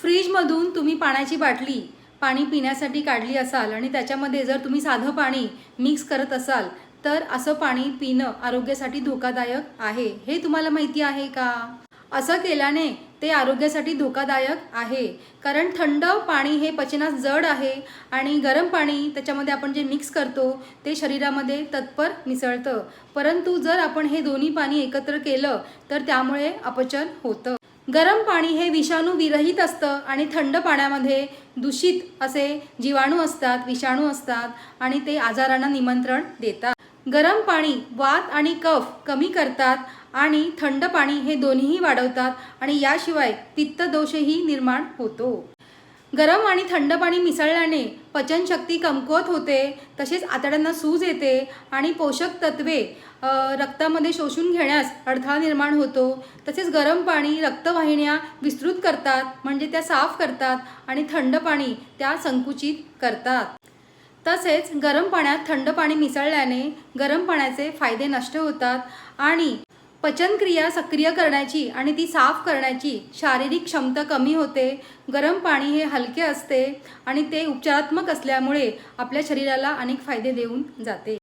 फ्रीजमधून तुम्ही पाण्याची बाटली पाणी पिण्यासाठी काढली असाल आणि त्याच्यामध्ये जर तुम्ही साधं पाणी मिक्स करत असाल तर असं पाणी पिणं आरोग्यासाठी धोकादायक आहे. हे तुम्हाला माहिती आहे का? असं केल्याने ते आरोग्यासाठी धोकादायक आहे. कारण थंड पाणी हे पचनास जड आहे आणि गरम पाणी त्याच्यामध्ये आपण जे मिक्स करतो ते शरीरामध्ये तत्पर मिसळतं. परंतु जर आपण हे दोन्ही पाणी एकत्र केलं तर त्यामुळे अपचन होतं. गरम पाणी हे विषाणू विरहित असतं आणि थंड पाण्यामध्ये दूषित असे जीवाणू असतात विषाणू असतात आणि ते आजारांना निमंत्रण देतात. गरम पाणी वात आणि कफ कमी करतात आणि थंड पाणी हे दोन्हीही वाढवतात आणि याशिवाय पित्तदोषही निर्माण होतो. गरम आणि थंड पाणी मिसळल्याने पचनशक्ती कमकुवत होते तसेच आतड्यांना सूज येते आणि पोषक तत्वे रक्तामध्ये शोषून घेण्यास अडथळा निर्माण होतो. तसेच गरम पाणी रक्तवाहिन्या विस्तृत करतात म्हणजे त्या साफ करतात आणि थंड पाणी त्या संकुचित करतात. तसेच गरम पाण्यात थंड पाणी मिसळल्याने गरम पाण्याचे फायदे नष्ट होतात आणि पचनक्रिया सक्रिय करण्याची आणि ती साफ करण्याची शारीरिक क्षमता कमी होते गरम पाणी हे हलके असते आणि ते उपचारात्मक असल्यामुळे आपल्या शरीराला अनेक फायदे देऊन जाते.